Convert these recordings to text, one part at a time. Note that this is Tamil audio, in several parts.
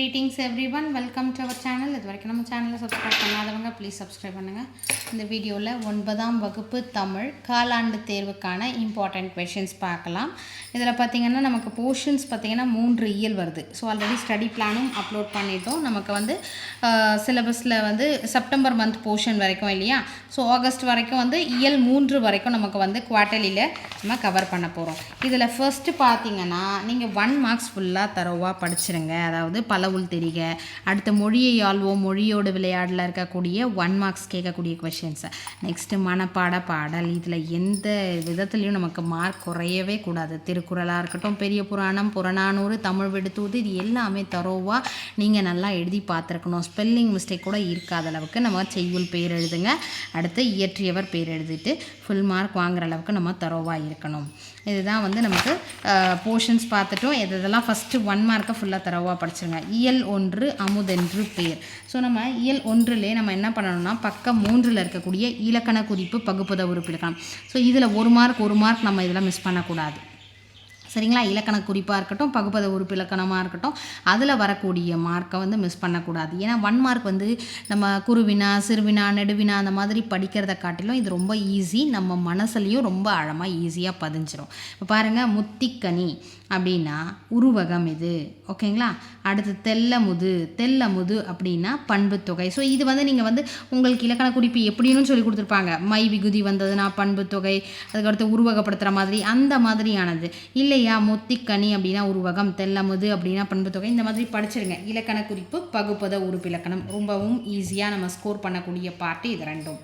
Greetings every one welcome to our channel இது வரைக்கும் நம்ம சேனலை சப்ஸ்கிரைப் பண்ணாதவங்க ப்ளீஸ் சப்ஸ்கிரைப் பண்ணுங்கள் இந்த வீடியோவில் ஒன்பதாம் வகுப்பு தமிழ் காலாண்டு தேர்வுக்கான இம்பார்ட்டண்ட் கொஷின்ஸ் பார்க்கலாம். இதில் பார்த்தீங்கன்னா நமக்கு போர்ஷன்ஸ் பார்த்தீங்கன்னா மூன்று இயல் வருது. ஸோ ஆல்ரெடி ஸ்டடி பிளானும் அப்லோட் பண்ணிட்டோம். நமக்கு வந்து சிலபஸில் வந்து செப்டம்பர் மந்த் போர்ஷன் வரைக்கும் இல்லையா? ஸோ ஆகஸ்ட் வரைக்கும் வந்து இயல் மூன்று வரைக்கும் நமக்கு வந்து குவார்டலியில் நம்ம கவர் பண்ண போகிறோம் இதில் ஃபர்ஸ்ட்டு பார்த்தீங்கன்னா நீங்கள் ஒன் மார்க்ஸ் ஃபுல்லாக தரோவாக படிச்சிருங்க. அதாவது பல கடவுள் தெரிக. அடுத்த மொழியை ஆள்வோம். மொழியோடு விளையாடல இருக்கக்கூடிய ஒன் மார்க்ஸ் கேட்கக்கூடிய கொஷின்ஸ் நெக்ஸ்ட்டு மனப்பாட பாடல். இதில் எந்த விதத்துலையும் நமக்கு மார்க் குறையவே கூடாது. திருக்குறளாக இருக்கட்டும் பெரிய புராணம் புறநானூறு தமிழ் விடுத்தூது இது எல்லாமே தரோவாக நீங்கள் நல்லா எழுதி பார்த்துருக்கணும். ஸ்பெல்லிங் மிஸ்டேக் கூட இருக்காத அளவுக்கு நம்ம செய்யுள் பேர் எழுதுங்க. அடுத்து இயற்றியவர் பேர் எழுதிட்டு ஃபுல் மார்க் வாங்குற அளவுக்கு நம்ம தரோவாக இருக்கணும். இதுதான் வந்து நமக்கு போர்ஷன்ஸ் பார்த்துட்டோம். எது இதெல்லாம் ஃபஸ்ட்டு ஒன் மார்க்கை ஃபுல்லாக தரவாக படிச்சிருங்க. இயல் ஒன்று அமுதென்று பேர். ஸோ நம்ம இயல் ஒன்றுலேயே நம்ம என்ன பண்ணணும்னா பக்கம் மூன்றில் இருக்கக்கூடிய இலக்கண குறிப்பு பகுப்பத உறுப்பிலக்கணம் ஸோ இதில் ஒரு மார்க் ஒரு மார்க் நம்ம இதெல்லாம் மிஸ் பண்ணக்கூடாது. சரிங்களா? இலக்கண குறிப்பாக இருக்கட்டும் பகுப்பத உறுப்பு இலக்கணமாக இருக்கட்டும் அதில் வரக்கூடிய மார்க்கை வந்து மிஸ் பண்ணக்கூடாது. ஏன்னா ஒன் மார்க் வந்து நம்ம குருவினா சிறுவினா நெடுவினா அந்த மாதிரி படிக்கிறத காட்டிலும் இது ரொம்ப ஈஸி நம்ம மனசுலையும் ரொம்ப ஆழமாக ஈஸியாக பதிஞ்சிடும் இப்போ பாருங்கள் முத்திக்கனி. அப்படின்னா உருவகம் இது. ஓகேங்களா? அடுத்து தெல்லமுது தெல்லமுது அப்படின்னா பண்புத்தொகை. ஸோ இது வந்து நீங்கள் வந்து உங்களுக்கு இலக்கண குறிப்பு எப்படின்னு சொல்லி கொடுத்துருப்பாங்க. மை விகுதி வந்ததுன்னா பண்புத்தொகை அதுக்கடுத்து உருவகப்படுத்துகிற மாதிரி அந்த மாதிரியானது. இல்லையா? முத்திக்கனி அப்படின்னா உருவகம் தெல்லமுது அப்படின்னா பண்புத்தொகை. இந்த மாதிரி படிச்சிருங்க. இலக்கண குறிப்பு பகுப்பத உறுப்பு இலக்கணம். ரொம்பவும் ஈஸியாக நம்ம ஸ்கோர் பண்ணக்கூடிய பார்ட்டு இது ரெண்டும்.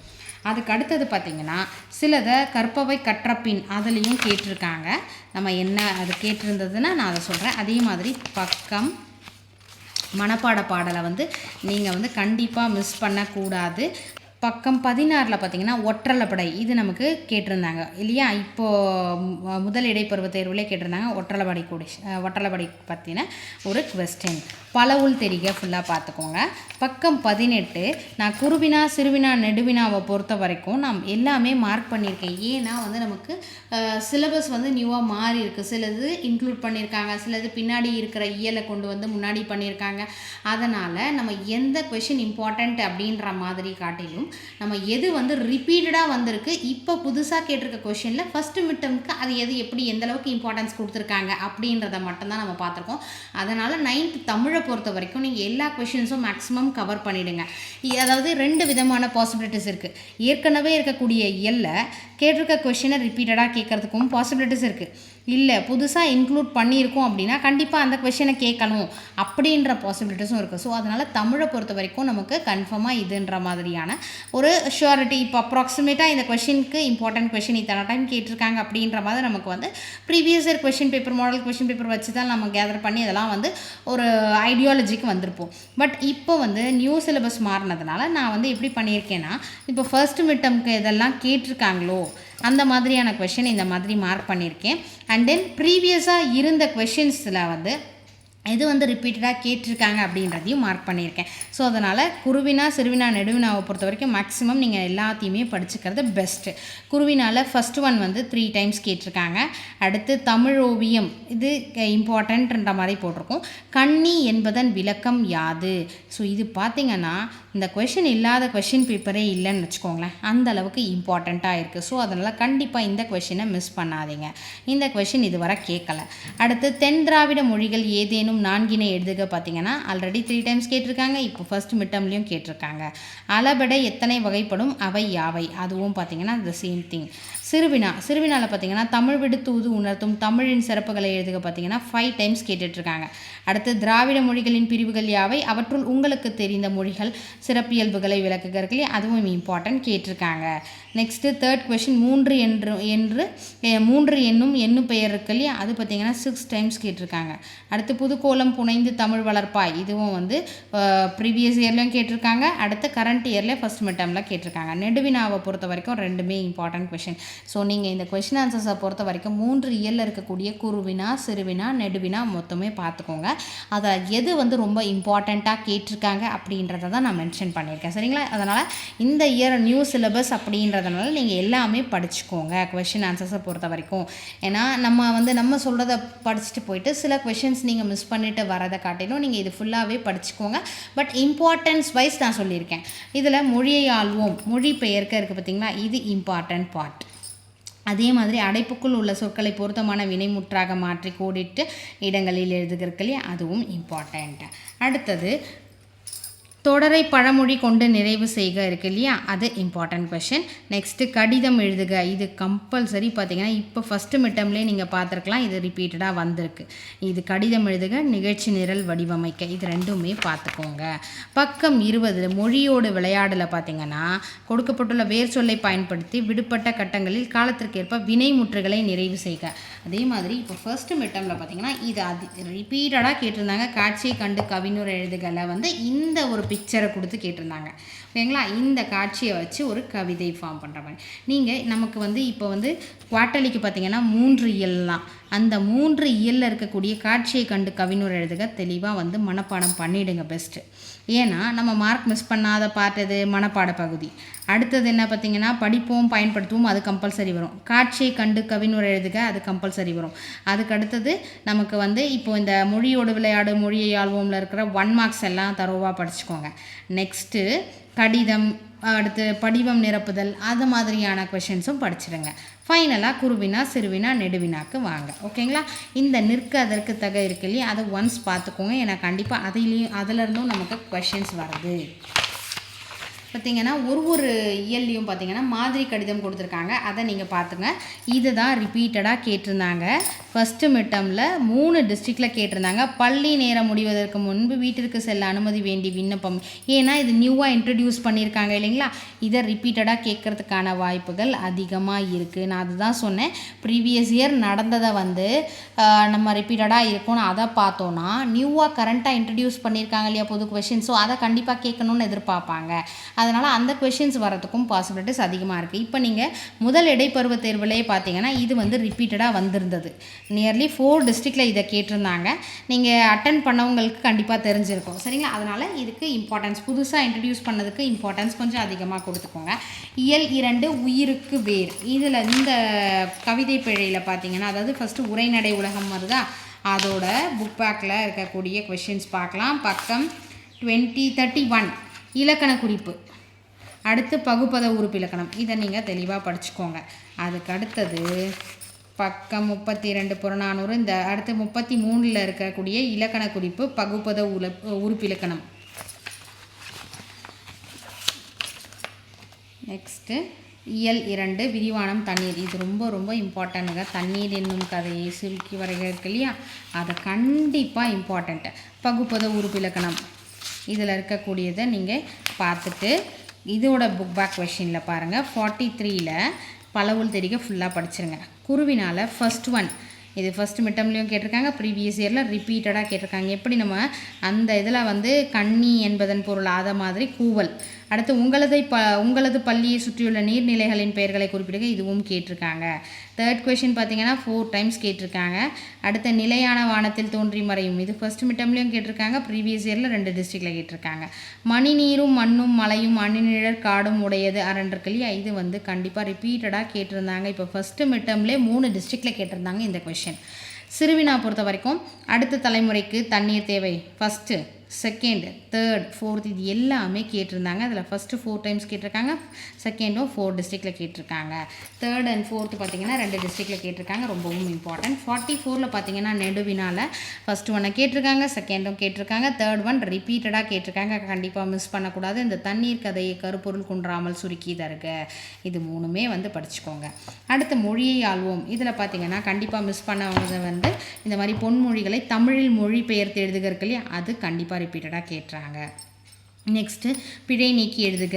அதுக்கு அடுத்தது பார்த்திங்கன்னா சிலதை கற்பவை கற்றப்பின் அதுலேயும் கேட்டிருக்காங்க. நம்ம என்ன அது கேட்டிருந்ததுன்னா நான் அதை சொல்கிறேன் அதே மாதிரி பக்கம் மனப்பாட பாடலை வந்து நீங்கள் வந்து கண்டிப்பாக மிஸ் பண்ணக்கூடாது. பக்கம் பதினாறில் பார்த்தீங்கன்னா ஒற்றலைப்படை இது நமக்கு கேட்டிருந்தாங்க. இல்லையா? இப்போது முதல் இடைப்பருவ தேர்வுலே கேட்டிருந்தாங்க ஒற்றலைப்படை கூடி ஒற்றலைப்படை பற்றின ஒரு கொஸ்டின் பலவுள் தெரிக ஃபுல்லாக பார்த்துக்கோங்க. பக்கம் பதினெட்டு நான் குருவினா சிறுவினா நெடுவினாவை பொறுத்த வரைக்கும் நான் எல்லாமே மார்க் பண்ணியிருக்கேன். ஏன்னா வந்து நமக்கு சிலபஸ் வந்து நியூவாக மாறி இருக்குது சிலது இன்க்ளூட் பண்ணியிருக்காங்க சிலது பின்னாடி இருக்கிற இயலை கொண்டு வந்து முன்னாடி பண்ணியிருக்காங்க. அதனால் நம்ம எந்த கொஷின் இம்பார்ட்டண்ட் அப்படின்ற மாதிரி காட்டிலும் நம்ம எது வந்து ரிப்பீட்டடாக வந்திருக்கு இப்போ புதுசாக கேட்டிருக்க கொஷினில் ஃபஸ்ட்டு மிட்டமுக்கு அது எது எப்படி எந்தளவுக்கு இம்பார்ட்டன்ஸ் கொடுத்துருக்காங்க அப்படின்றத மட்டும்தான் நம்ம பார்த்துருக்கோம். அதனால் நைன்த் தமிழை பொறுத்த வரைக்கும் நீங்கள் எல்லா கொஷின்ஸும் மேக்ஸிமம் கவர் பண்ணிவிடுங்க அதாவது ரெண்டு விதமான பாசிபிலிட்டிஸ் இருக்குது ஏற்கனவே இருக்கக்கூடிய எல்லை கேட்டிருக்க கொஷினை ரிப்பீட்டடாக கேட்குறதுக்கும் பாசிபிலிட்டிஸ் இருக்குது இல்லை புதுசாக இன்க்ளூட் பண்ணியிருக்கோம் அப்படின்னா கண்டிப்பாக அந்த கொஷினை கேட்கணும் அப்படின்ற பாசிபிலிட்டிஸும் இருக்குது ஸோ அதனால் தமிழை பொறுத்த வரைக்கும் நமக்கு கன்ஃபார்மாக இதுன்ற மாதிரியான ஒரு ஷுவாரிட்டி இப்போ அப்ராக்சிமேட்டாக இந்த கொஷினுக்கு இம்பார்ட்டன்ட் கொஷின் இத்தனை டைம் கேட்டிருக்காங்க அப்படின்ற மாதிரி நமக்கு வந்து previous year question paper model question paper வச்சு தான் நம்ம கேதர் பண்ணி அதெல்லாம் வந்து ஒரு ஐடியாலஜிக்கு வந்திருப்போம். பட் இப்போ வந்து நியூ சிலபஸ் மாறினதுனால நான் வந்து எப்படி பண்ணியிருக்கேன்னா இப்போ ஃபர்ஸ்ட் மிட்டம்க்கு இதெல்லாம் கேட்டிருக்காங்களோ அந்த மாதிரியான கொஷின் இந்த மாதிரி மார்க் பண்ணியிருக்கேன். அண்ட் தென் ப்ரீவியஸாக இருந்த கொஷின்ஸில் வந்து இது வந்து ரிப்பீட்டடாக கேட்டிருக்காங்க அப்படின்றதையும் மார்க் பண்ணியிருக்கேன். ஸோ அதனால் குருவினா சிறுவினா நெடுவினாவை பொறுத்த வரைக்கும் மேக்ஸிமம் நீங்கள் எல்லாத்தையுமே படிச்சுக்கிறது பெஸ்ட்டு குருவினால் ஃபஸ்ட் ஒன் வந்து த்ரீ டைம்ஸ் கேட்டிருக்காங்க. அடுத்து தமிழ் ஓவியம் இது இம்பார்ட்டண்ட்ன்ற மாதிரி போட்டிருக்கோம். கண்ணி என்பதன் விளக்கம் யாது? ஸோ இது பார்த்திங்கன்னா இந்த கொஷின் இல்லாத கொஷின் பேப்பரே இல்லைன்னு வச்சுக்கோங்களேன். அந்த அளவுக்கு இம்பார்ட்டண்ட்டாக இருக்குது ஸோ அதனால் கண்டிப்பாக இந்த கொஷினை மிஸ் பண்ணாதீங்க. இந்த கொஷின் இதுவரை கேட்கல. அடுத்து தென் திராவிட மொழிகள் ஏதேனும் நான்கினை எழுதுக பார்த்தீங்கன்னா ஆல்ரெடி த்ரீ டைம்ஸ் கேட்டிருக்காங்க. இப்போ ஃபர்ஸ்ட் மிட்டம்லேயும் கேட்டிருக்காங்க. அளபட எத்தனை வகைப்படும்? அவை யாவை? அதுவும் பார்த்தீங்கன்னா த சேம் திங் சிறுவினா சிறுவினாவில் பார்த்தீங்கன்னா தமிழ் விடுத்தூது உணர்த்தும் தமிழின் சிறப்புகளை எழுதுக பார்த்தீங்கன்னா ஃபைவ் டைம்ஸ் கேட்டுட்ருக்காங்க. அடுத்து திராவிட மொழிகளின் பிரிவுகள் யாவை? அவற்றுள் உங்களுக்கு தெரிந்த மொழிகள் சிறப்பியல்புகளை விளக்குகிறீர்களே அதுவும் இம்பார்ட்டன்ட் கேட்டிருக்காங்க நெக்ஸ்ட்டு தேர்ட் கொஷின் மூன்று என்று என்று மூன்று என்னும் என்னும் பெயர் இருக்கு இல்லையா? அது பார்த்தீங்கன்னா சிக்ஸ் டைம்ஸ் கேட்டிருக்காங்க அடுத்து புதுக்கோலம் புனைந்து தமிழ் வளர்ப்பாய். இதுவும் வந்து ப்ரீவியஸ் இயர்லேயும் கேட்டிருக்காங்க அடுத்து கரண்ட் இயர்லேயே ஃபஸ்ட் மிட்டமில் கேட்டிருக்காங்க நெடுவினாவை பொறுத்த வரைக்கும் ரெண்டுமே இம்பார்ட்டன்ட் கொஷின் ஸோ நீங்கள் இந்த கொஷின் ஆன்சர்ஸை பொறுத்த வரைக்கும் மூன்று இயலில் இருக்கக்கூடிய குருவினா சிறுவினா நெடுவினா மொத்தமே பார்த்துக்கோங்க. அதை எது வந்து ரொம்ப இம்பார்ட்டண்ட்டாக கேட்டிருக்காங்க அப்படின்றத தான் நான் மென்ஷன் பண்ணியிருக்கேன். சரிங்களா? அதனால் இந்த இயர் நியூ சிலபஸ் அப்படின்றதுனால நீங்கள் எல்லாமே படிச்சுக்கோங்க கொஷின் ஆன்சர்ஸை பொறுத்த வரைக்கும். ஏன்னா நம்ம வந்து நம்ம சொல்கிறத படிச்சுட்டு போயிட்டு சில கொஷின்ஸ் நீங்கள் மிஸ் பண்ணிவிட்டு வரதை காட்டிலும் நீங்கள் இது ஃபுல்லாகவே படிச்சுக்கோங்க. பட் இம்பார்ட்டன்ஸ் வைஸ் நான் சொல்லியிருக்கேன். இதில் மொழியை ஆள்வோம் மொழி பெயர்க்க இருக்குது பார்த்திங்களா இது இம்பார்ட்டன்ட் பார்ட் அதே மாதிரி அடைப்புக்குள் உள்ள சொற்களை பொருத்தமான வினைமுற்றாக மாற்றி கோடிட்டு இடங்களில் எழுதுகிறீர்கள் அதுவும் இம்பார்ட்டண்ட் அடுத்தது தொடரை பழமொழி கொண்டு நிறைவு செய்க இருக்கு இல்லையா? அது இம்பார்ட்டன்ட் கொஷின் நெக்ஸ்ட்டு கடிதம் எழுதுக. இது கம்பல்சரி பார்த்தீங்கன்னா இப்போ ஃபஸ்ட்டு மிட்டம்லேயே நீங்கள் பார்த்துருக்கலாம். இது ரிப்பீட்டடாக வந்திருக்கு. இது கடிதம் எழுதுக நிகழ்ச்சி நிரல் வடிவமைக்க. இது ரெண்டுமே பார்த்துக்கோங்க. பக்கம் இருபது மொழியோடு விளையாடலை பார்த்தீங்கன்னா கொடுக்கப்பட்டுள்ள வேர் சொல்லை பயன்படுத்தி விடுபட்ட கட்டங்களில் காலத்திற்கேற்ப வினைமுற்றுகளை நிறைவு செய்க. அதே மாதிரி இப்போ ஃபர்ஸ்ட் மிட்டமில் பார்த்தீங்கன்னா இது அது ரிப்பீட்டடாக கேட்டிருந்தாங்க. காட்சியை கண்டு கவிஞர் எழுதுகளை வந்து இந்த ஒரு பிக்சரை கொடுத்து கேட்டிருந்தாங்க. ஓகேங்களா இந்த காட்சியை வச்சு ஒரு கவிதை ஃபார்ம் பண்ணுற மாதிரி. நீங்கள் நமக்கு வந்து இப்போ வந்து குவாட்டலிக்கு பார்த்தீங்கன்னா மூன்று இயல்லாம் அந்த மூன்று இயலில் இருக்கக்கூடிய காட்சியை கண்டு கவிஞர் எழுதுக தெளிவாக வந்து மனப்பாடம் பண்ணிவிடுங்க பெஸ்ட்டு ஏன்னா நம்ம மார்க் மிஸ் பண்ணாத பார்ட் மனப்பாட பகுதி. அடுத்தது என்ன பார்த்தீங்கன்னா படிப்போம் பயன்படுத்துவோம் அது கம்பல்சரி வரும். காட்சியை கண்டு கவிஞர் எழுதுக அது கம்பல்சரி வரும். அதுக்கு அடுத்தது நமக்கு வந்து இப்போ இந்த மொழியோடு விளையாடு மொழியை ஆழ்வோம்ல இருக்கிற ஒன் மார்க்ஸ் எல்லாம் தரோவாக படிச்சுக்கோங்க. நெக்ஸ்ட்டு கடிதம் அடுத்து படிவம் நிரப்புதல் அது மாதிரியான கொஷின்ஸும் படிச்சிடுங்க ஃபைனலாக குருவினா சிறுவினா நெடுவினாக்கு வாங்க. ஓகேங்களா இந்த நிற்க அதற்கு தக இருக்கு இல்லையா? அதை ஒன்ஸ் பார்த்துக்கோங்க. ஏன்னா கண்டிப்பாக அதுலேயும் அதிலிருந்தும் நமக்கு கொஷின்ஸ் வருது. பார்த்தீங்கன்னா ஒரு ஒரு இயல்லையும் பார்த்தீங்கன்னா மாதிரி கடிதம் கொடுத்துருக்காங்க. அதை நீங்கள் பார்த்துங்க. இது தான் ரிப்பீட்டடாக கேட்டிருந்தாங்க. ஃபஸ்ட்டு மிட்டமில் மூணு டிஸ்ட்ரிக்டில் கேட்டிருந்தாங்க. பள்ளி நேரம் முடிவதற்கு முன்பு வீட்டிற்கு செல்ல அனுமதி வேண்டி விண்ணப்பம். ஏன்னா இது நியூவாக இன்ட்ரடியூஸ் பண்ணியிருக்காங்க இல்லைங்களா? இதை ரிப்பீட்டடாக கேட்கறதுக்கான வாய்ப்புகள் அதிகமாக இருக்குது நான் அதுதான் சொன்னேன். ப்ரீவியஸ் இயர் நடந்ததை வந்து நம்ம ரிப்பீட்டடாக இருக்கும்னு அதை பார்த்தோன்னா நியூவாக கரண்ட்டாக இன்ட்ரடியூஸ் பண்ணியிருக்காங்க இல்லையா பொது கொஷின் ஸோ அதை கண்டிப்பாக கேட்கணும்னு எதிர்பார்ப்பாங்க. அதனால் அந்த கொஷின்ஸ் வரதுக்கும் பாசிபிலிட்டிஸ் அதிகமாக இருக்குது இப்போ நீங்கள் முதல் இடைப்பருவ தேர்விலே பார்த்தீங்கன்னா இது வந்து ரிப்பீட்டடாக வந்திருந்தது. நியர்லி ஃபோர் டிஸ்ட்ரிக்டில் இதை கேட்டிருந்தாங்க. நீங்கள் அட்டன் பண்ணவங்களுக்கு கண்டிப்பாக தெரிஞ்சிருக்கும். சரிங்களா? அதனால் இதுக்கு இம்பார்ட்டன்ஸ் புதுசாக இன்ட்ரடியூஸ் பண்ணதுக்கு இம்பார்ட்டன்ஸ் கொஞ்சம் அதிகமாக கொடுத்துக்கோங்க. இயல் இரண்டு உயிருக்கு வேர் இதில் இந்த கவிதை பிழையில் பார்த்தீங்கன்னா அதாவது ஃபஸ்ட்டு உரைநடை உலகம் வருதா? அதோட புக் பேக்கில் இருக்கக்கூடிய கொஷின்ஸ் பார்க்கலாம். பக்கம் டுவெண்ட்டி தேர்ட்டி ஒன் இலக்கண குறிப்பு. அடுத்து பகுப்பத உறுப்பிலக்கணம். இதை நீங்கள் தெளிவாக படிச்சுக்கோங்க. அதுக்கு அடுத்தது பக்கம் முப்பத்தி ரெண்டு புறநானூறு இந்த அடுத்து முப்பத்தி மூணில் இருக்கக்கூடிய இலக்கண குறிப்பு பகுப்பத உல உறுப்பிலக்கணம். நெக்ஸ்ட்டு இயல் இரண்டு விரிவானம் தண்ணீர். இது ரொம்ப ரொம்ப இம்பார்ட்டண்ட்டுங்க தண்ணீர் என்னும் கதையை சுருக்கி வரைக இல்லையா? அதை கண்டிப்பாக இம்பார்ட்டண்ட்டு பகுப்பத உறுப்பிலக்கணம். இதில் இருக்கக்கூடியதை நீங்கள் பார்த்துட்டு இதோட புக் பேக் கொஷினில் பாருங்கள் ஃபார்ட்டி த்ரீயில் பலவுள் தெரிக ஃபுல்லாக படிச்சிருங்க. குருவினால் ஃபஸ்ட் ஒன் இது ஃபஸ்ட் மிட்டம்லேயும் கேட்டிருக்காங்க. ப்ரீவியஸ் இயரில் ரிப்பீட்டடாக கேட்டிருக்காங்க. எப்படி நம்ம அந்த இதில் வந்து கண்ணி என்பதன் பொருள் ஆத மாதிரி கூவல். அடுத்து உங்களது ப உங்களது பள்ளியை சுற்றியுள்ள நீர்நிலைகளின் பெயர்களை குறிப்பிடுங்க இதுவும் கேட்டிருக்காங்க. தேர்ட் கொஷின் பார்த்தீங்கன்னா ஃபோர் டைம்ஸ் கேட்டிருக்காங்க. அடுத்த நிலையான வானத்தில் தோன்றி மறையும். இது ஃபர்ஸ்ட் மிட்டம்லேயும் கேட்டிருக்காங்க. ப்ரீவியஸ் இயரில் ரெண்டு டிஸ்ட்ரிக்டில் கேட்டிருக்காங்க. மணி நீரும் மண்ணும் மலையும் அணிநிழற் காடும் உடையது அரண்டிருக்கு இல்லையா இது வந்து கண்டிப்பாக ரிப்பீட்டடாக கேட்டிருந்தாங்க. இப்போ ஃபஸ்ட்டு மிட்டம்லேயே மூணு டிஸ்ட்ரிக்டில் கேட்டிருந்தாங்க இந்த கொஷின் சிறுவினா பொறுத்த வரைக்கும் அடுத்த தலைமுறைக்கு தண்ணீர் தேவை. ஃபஸ்ட்டு செகண்ட் தேர்ட் ஃபோர்த் இது எல்லாமே கேட்டிருந்தாங்க. அதில் ஃபஸ்ட்டு ஃபோர் டைம்ஸ் கேட்டிருக்காங்க. செகண்டும் ஃபோர் டிஸ்ட்ரிக்டில் கேட்டிருக்காங்க. தேர்ட் அண்ட் ஃபோர்த்து பார்த்தீங்கன்னா ரெண்டு டிஸ்ட்ரிக்டில் கேட்டிருக்காங்க. ரொம்பவும் இம்பார்ட்டன்ட் ஃபார்ட்டி ஃபோரில் பார்த்தீங்கன்னா நெடுவினால் ஃபஸ்ட் ஒன்னை கேட்டிருக்காங்க. செகண்டும் கேட்டிருக்காங்க. தேர்ட் ஒன் ரிப்பீட்டடாக கேட்டிருக்காங்க. கண்டிப்பாக மிஸ் பண்ணக்கூடாது. இந்த தண்ணீர் கதையை கருப்பொருள் குன்றாமல் சுருக்கி தருக. இது மூணுமே வந்து படிச்சுக்கோங்க. அடுத்து மொழியை ஆள்வோம். இதில் பார்த்தீங்கன்னா கண்டிப்பாக மிஸ் பண்ணவங்க வந்து இந்த மாதிரி பொன்மொழிகளை தமிழில் மொழி பெயர்த்து எழுதுக இல்லையா? அது கண்டிப்பாக ரிப்பீட்டடாக கேட்டுறாங்க நெக்ஸ்ட்டு பிழை நீக்கி எழுதுக.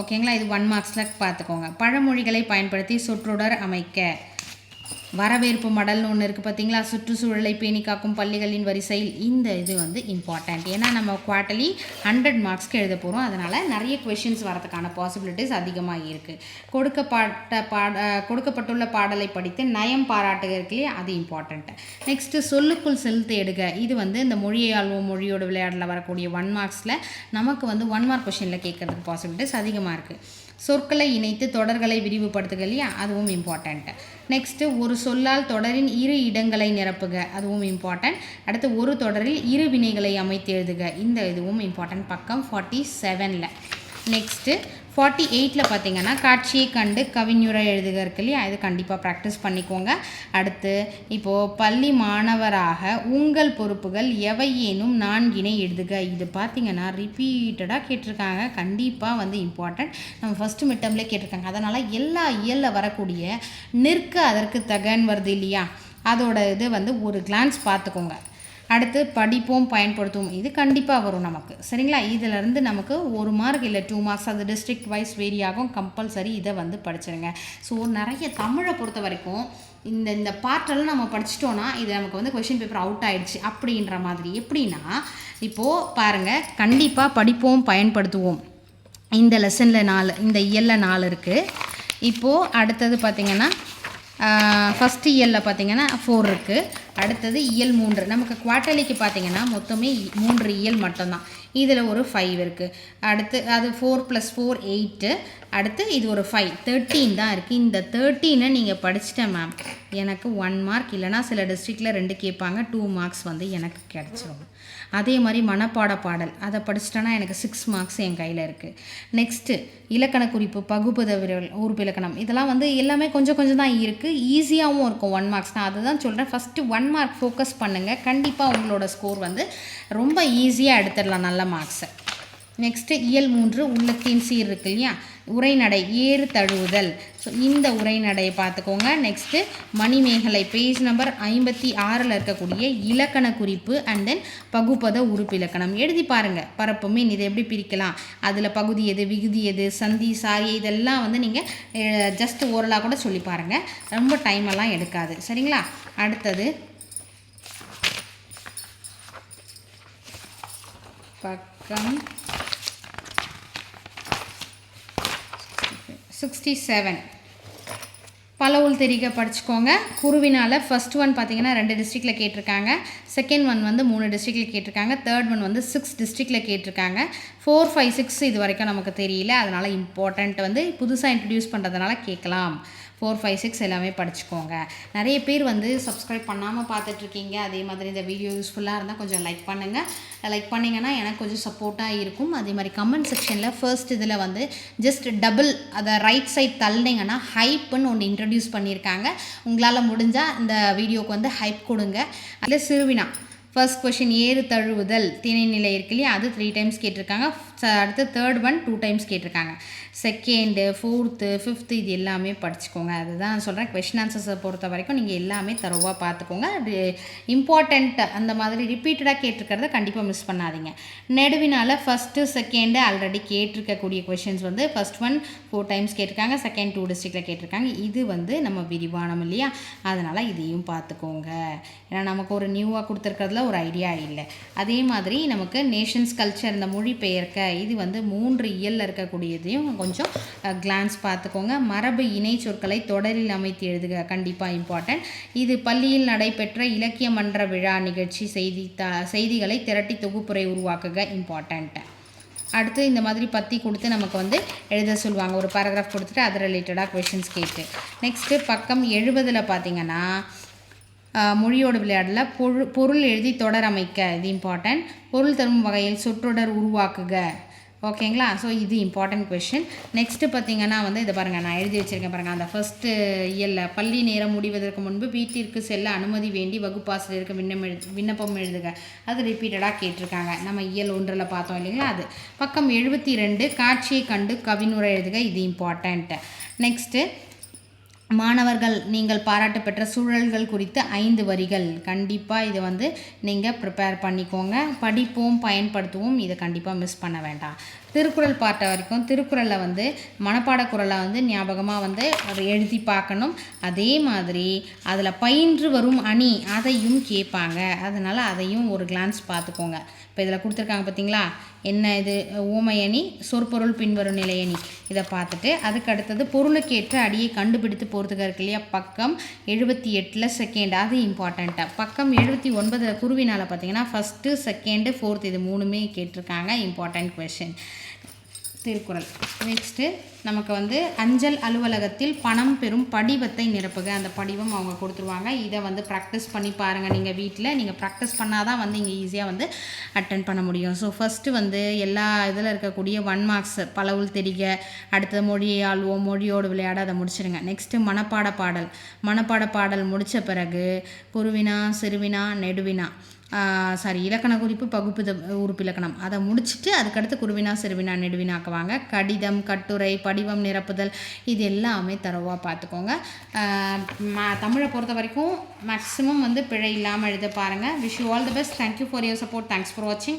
ஓகேங்களா இது ஒன் மார்க்ஸில் பார்த்துக்கோங்க பழமொழிகளை பயன்படுத்தி சொற்றொடர் அமைக்க. வரவேற்பு மடல்னு ஒன்று இருக்குது பார்த்தீங்களா சுற்றுச்சூழலை பேணி காக்கும் பள்ளிகளின் வரிசையில் இந்த இது வந்து இம்பார்ட்டண்ட் ஏன்னா நம்ம குவார்ட்டர்லி ஹண்ட்ரட் மார்க்ஸ்க்கு எழுத போகிறோம் அதனால் நிறைய கொஷின்ஸ் வரதுக்கான பாசிபிலிட்டிஸ் அதிகமாக இருக்குது கொடுக்கப்பட்ட பாட கொடுக்கப்பட்டுள்ள பாடலை படித்து நயம் பாராட்டுக அது இம்பார்ட்டண்ட்டு நெக்ஸ்ட்டு சொல்லுக்குள் செலுத்து எடுக. இது வந்து இந்த மொழியை ஆள்வோம் மொழியோட விளையாடில் வரக்கூடிய ஒன் மார்க்ஸில் நமக்கு வந்து ஒன் மார்க் கொஷினில் கேட்குறதுக்கு பாசிபிலிட்டிஸ் அதிகமாக இருக்குது சொற்களை இணைத்து தொடர்களை விரிவுபடுத்துக இல்லையா? அதுவும் இம்பார்ட்டண்ட்டு நெக்ஸ்ட்டு ஒரு சொல்லால் தொடரின் இரு இடங்களை நிரப்புக. அதுவும் இம்பார்ட்டன்ட் அடுத்து ஒரு தொடரில் இரு வினைகளை அமைத்து எழுதுக. இந்த இதுவும் இம்பார்ட்டன்ட் பக்கம் ஃபார்ட்டி செவனில் நெக்ஸ்ட்டு ஃபார்ட்டி எயிட்டில் பார்த்தீங்கன்னா காட்சியை கண்டு கவிஞரை எழுதுக இருக்கு இல்லையா? இது கண்டிப்பாக ப்ராக்டிஸ் பண்ணிக்கோங்க. அடுத்து இப்போது பள்ளி மாணவராக உங்கள் பொறுப்புகள் எவையேனும் நான்கினை எழுதுக. இது பார்த்தீங்கன்னா ரிப்பீட்டடாக கேட்டிருக்காங்க. கண்டிப்பாக வந்து இம்பார்ட்டன்ட் நம்ம ஃபஸ்ட்டு மிட்டம்லேயே கேட்டிருக்காங்க. அதனால் எல்லா இயலில் வரக்கூடிய நிற்க அதற்கு தகன் வருது இல்லையா? அதோட இது வந்து ஒரு கிளான்ஸ் பார்த்துக்கோங்க. அடுத்து படிப்போம் பயன்படுத்துவோம் இது கண்டிப்பாக வரும் நமக்கு. சரிங்களா? இதிலேருந்து நமக்கு ஒரு மார்க் இல்லை டூ மார்க்ஸ் அது டிஸ்ட்ரிக்ட் வைஸ் வேரி ஆகும். கம்பல்சரி இதை வந்து படிச்சிருங்க. ஸோ நிறைய தமிழை பொறுத்த வரைக்கும் இந்த இந்த பார்ட்டெல்லாம் நம்ம படிச்சிட்டோன்னா இது நமக்கு வந்து கொஷின் பேப்பர் அவுட் ஆயிடுச்சு அப்படின்ற மாதிரி. எப்படின்னா இப்போது பாருங்கள் கண்டிப்பாக படிப்போம் பயன்படுத்துவோம். இந்த லெசனில் நாலு இந்த இயலில் நாலு இருக்குது இப்போது அடுத்தது பார்த்திங்கன்னா ஃபஸ்ட் இயலில் பார்த்தீங்கன்னா ஃபோர் இருக்குது அடுத்தது இயல் மூன்று. நமக்கு குவார்ட்டர்லிக்கு பார்த்தீங்கன்னா மொத்தமே இ- மூன்று இயல் மட்டும்தான். இதில் ஒரு ஃபைவ் இருக்குது அடுத்து அது ஃபோர் ப்ளஸ் ஃபோர் எயிட்டு அடுத்து இது ஒரு ஃபைவ் தேர்ட்டீன் தான் இருக்குது இந்த தேர்ட்டீனை நீங்கள் படிச்சிட்டேன் மேம் எனக்கு ஒன் மார்க் இல்லைனா சில டிஸ்ட்ரிக்டில் ரெண்டு கேட்பாங்க. டூ மார்க்ஸ் வந்து எனக்கு கிடச்சிரும். அதே மாதிரி மனப்பாட பாடல். அதை படிச்சிட்டேன்னா எனக்கு சிக்ஸ் மார்க்ஸ் என் கையில் இருக்குது நெக்ஸ்ட்டு இலக்கண குறிப்பு பகுபத விரல் உறுப்பு இலக்கணம் இதெல்லாம் வந்து எல்லாமே கொஞ்சம் கொஞ்சம் தான் இருக்குது ஈஸியாகவும் இருக்கும். ஒன் மார்க்ஸ் நான் அதுதான் சொல்கிறேன் ஃபஸ்ட்டு ஒன் மார்க் ஃபோக்கஸ் பண்ணுங்கள் கண்டிப்பாக உங்களோட ஸ்கோர் வந்து ரொம்ப ஈஸியாக எடுத்துடலாம் நல்ல மார்க்ஸை நெக்ஸ்ட்டு இயல் மூன்று உள்ளத்தின் சீர் இருக்கு இல்லையா? உரைநடை ஏறு தழுவுதல். ஸோ இந்த உரைநடையை பார்த்துக்கோங்க. நெக்ஸ்ட்டு மணிமேகலை பேஜ் நம்பர் ஐம்பத்தி ஆறில் இருக்கக்கூடிய இலக்கண குறிப்பு அண்ட் தென் பகுப்பத உறுப்பிலக்கணம் எழுதி பாருங்கள் பரப்புமே இதை எப்படி பிரிக்கலாம்? அதில் பகுதி எது விகுதி எது சந்தி சாரி இதெல்லாம் வந்து நீங்கள் ஜஸ்ட் ஓரலாக கூட சொல்லி பாருங்கள் ரொம்ப டைம் எல்லாம் எடுக்காது. சரிங்களா? அடுத்தது பக்கம் சிக்ஸ்டி செவன் பலவுள் தெரிக படிச்சுக்கோங்க. குருவினால் ஃபஸ்ட் ஒன் பார்த்தீங்கன்னா ரெண்டு டிஸ்ட்ரிக்டில் கேட்டிருக்காங்க. செகண்ட் ஒன் வந்து மூணு டிஸ்ட்ரிக்டில் கேட்டிருக்காங்க. தேர்ட் ஒன் வந்து சிக்ஸ் டிஸ்ட்ரிக்டில் கேட்டிருக்காங்க. ஃபோர் ஃபைவ் சிக்ஸ் இது வரைக்கும் நமக்கு தெரியல. அதனால் இம்பார்ட்டண்ட் வந்து புதுசாக இன்ட்ரடியூஸ் பண்ணுறதுனால கேட்கலாம். ஃபோர் ஃபைவ் சிக்ஸ் எல்லாமே படிச்சுக்கோங்க. நிறைய பேர் வந்து சப்ஸ்கிரைப் பண்ணாமல் பார்த்துட்ருக்கீங்க. அதே மாதிரி இந்த வீடியோ யூஸ்ஃபுல்லாக இருந்தால் கொஞ்சம் லைக் பண்ணுங்கள் லைக் பண்ணிங்கன்னா எனக்கு கொஞ்சம் சப்போர்ட்டாக இருக்கும். அதே மாதிரி கமெண்ட் செக்ஷனில் ஃபர்ஸ்ட் இதில் வந்து ஜஸ்ட் டபுள் அதை ரைட் சைட் தள்ளினீங்கன்னா ஹைப்புன்னு ஒன்று இன்ட்ரடியூஸ் பண்ணியிருக்காங்க. உங்களால் முடிஞ்சால் இந்த வீடியோக்கு வந்து ஹைப் கொடுங்க. அதில் சிறுவினா. ஃபர்ஸ்ட் கொஷின் ஏறு தழுவுதல். திணைநிலை இருக்கு இல்லையா? அது த்ரீ டைம்ஸ் கேட்டிருக்காங்க. அடுத்து தேர்ட் ஒன் டூ டைம்ஸ் கேட்டிருக்காங்க. செகண்டு ஃபோர்த்து ஃபிஃப்த்து இது எல்லாமே படிச்சுக்கோங்க. அதுதான் சொல்கிறேன் கொஷின் ஆன்சர்ஸை பொறுத்த வரைக்கும் நீங்கள் எல்லாமே தரவாக பார்த்துக்கோங்க. அது இம்பார்ட்டண்ட் அந்த மாதிரி ரிப்பீட்டடாக கேட்டிருக்கிறத கண்டிப்பாக மிஸ் பண்ணாதீங்க. நெடுவினால் ஃபஸ்ட்டு செகண்டு ஆல்ரெடி கேட்டிருக்கக்கூடிய கொஷின்ஸ் வந்து ஃபர்ஸ்ட் ஒன் ஃபோர் டைம்ஸ் கேட்டிருக்காங்க. செகண்ட் டூ டிஸ்ட்ரிக்டில் கேட்டிருக்காங்க. இது வந்து நம்ம விரிவானம் இல்லையா? அதனால் இதையும் பார்த்துக்கோங்க. ஏன்னா நமக்கு ஒரு நியூவாக கொடுத்துருக்கிறதுல ஒரு ஐடியா இல்லை. அதே மாதிரி நமக்கு நேஷன்ஸ் கல்ச்சர் இந்த மொழி பெயர்க்க இது வந்து மூன்று இயலில் இருக்கக்கூடியதையும் கொஞ்சம் கிளான்ஸ் பார்த்துக்கோங்க. மரபு இணை சொற்களை தொடரில் அமைத்து எழுதுக கண்டிப்பாக இம்பார்ட்டன்ட் இது பள்ளியில் நடைபெற்ற இலக்கிய மன்ற விழா நிகழ்ச்சி செய்தி த செய்திகளை திரட்டி தொகுப்புரை உருவாக்குக இம்பார்ட்டன்ட் அடுத்து இந்த மாதிரி பற்றி கொடுத்து நமக்கு வந்து எழுத சொல்லுவாங்க. ஒரு பேராகிராஃப் கொடுத்துட்டு அது ரிலேட்டடாக கொஷின்ஸ் கேட்டு. நெக்ஸ்ட்டு பக்கம் எழுபதில் பார்த்தீங்கன்னா மொழியோட விளையாடல. பொருள் பொருள் எழுதி தொடர் அமைக்க இது இம்பார்ட்டன்ட் பொருள் தரும் வகையில் சொற்றொடர் உருவாக்குக. ஓகேங்களா? ஸோ இது இம்பார்ட்டன்ட் கொஷின் நெக்ஸ்ட்டு பார்த்தீங்கன்னா வந்து இதை பாருங்கள் நான் எழுதி வச்சுருக்கேன் பாருங்கள் அந்த ஃபஸ்ட்டு இயலில் பள்ளி நேரம் முடிவதற்கு முன்பு வீட்டிற்கு செல்ல அனுமதி வேண்டி வகுப்பாசிரியருக்கு விண்ணம் எழுது விண்ணப்பம் எழுதுக. அது ரிப்பீட்டடாக கேட்டிருக்காங்க. நம்ம இயல் ஒன்றில் பார்த்தோம் இல்லைங்களா? அது. பக்கம் எழுபத்தி ரெண்டு காட்சியை கண்டு கவினுரை எழுதுக. இது இம்பார்ட்டண்ட்டு நெக்ஸ்ட்டு மாணவர்கள் நீங்கள் பாராட்டு பெற்ற சூழல்கள் குறித்து ஐந்து வரிகள். கண்டிப்பாக இதை வந்து நீங்கள் ப்ரிப்பேர் பண்ணிக்கோங்க. படிப்போம் பயன்படுத்துவோம். இதை கண்டிப்பாக மிஸ் பண்ண வேண்டாம். திருக்குறள் பாட்டை வரைக்கும் திருக்குறளில் வந்து மனப்பாட குரலை வந்து ஞாபகமாக வந்து அதை எழுதி பார்க்கணும். அதே மாதிரி அதில் பயின்று வரும் அணி அதையும் கேட்பாங்க. அதனால் அதையும் ஒரு கிளான்ஸ் பார்த்துக்கோங்க. இப்போ இதில் கொடுத்துருக்காங்க பார்த்தீங்களா என்ன இது? ஊமையணி சொற்பொருள் பின்வரும் நிலையணி இதை பார்த்துட்டு அதுக்கு அடுத்தது பொருளுக்கேற்ற அடியை கண்டுபிடித்து போகிறதுக்கு இருக்கு இல்லையா? பக்கம் எழுபத்தி எட்டில் செகண்ட் அது இம்பார்ட்டண்ட்டாக பக்கம் எழுபத்தி ஒன்பதில் குருவினால் பார்த்தீங்கன்னா ஃபஸ்ட்டு செகண்டு ஃபோர்த் இது மூணுமே கேட்டிருக்காங்க. இம்பார்ட்டண்ட் கொஷின் திருக்குறள் நெக்ஸ்ட்டு நமக்கு வந்து அஞ்சல் அலுவலகத்தில் பணம் பெறும் படிவத்தை நிரப்புக. அந்த படிவம் அவங்க கொடுத்துருவாங்க. இதை வந்து ப்ராக்டிஸ் பண்ணி பாருங்கள் நீங்கள் வீட்டில் நீங்கள் ப்ராக்டிஸ் பண்ணால் தான் வந்து இங்கே ஈஸியாக வந்து அட்டன் பண்ண முடியும். ஸோ ஃபஸ்ட்டு வந்து எல்லா இதில் இருக்கக்கூடிய ஒன் மார்க்ஸ் பலவுள் தெரிக. அடுத்தது மொழியை ஆள்வோம். மொழியோடு விளையாட அதை முடிச்சிடுங்க நெக்ஸ்ட்டு மனப்பாட பாடல். மனப்பாட பாடல் முடித்த பிறகு குருவினா சிறுவினா நெடுவினா. சாரி இலக்கண குறிப்பு பகுப்பு உறுப்பு இலக்கணம். அதை முடிச்சுட்டு அதுக்கடுத்து குருவினா சிறுவினா நெடுவினாக்குவாங்க. கடிதம் கட்டுரை படிவம் நிரப்புதல் இது எல்லாமே தரவாக பார்த்துக்கோங்க. ம- தமிழை பொறுத்த வரைக்கும் மேக்ஸிமம் வந்து பிழை இல்லாமல் எழுத பாருங்கள் wish you all the best thank you for your support thanks for வாட்சிங்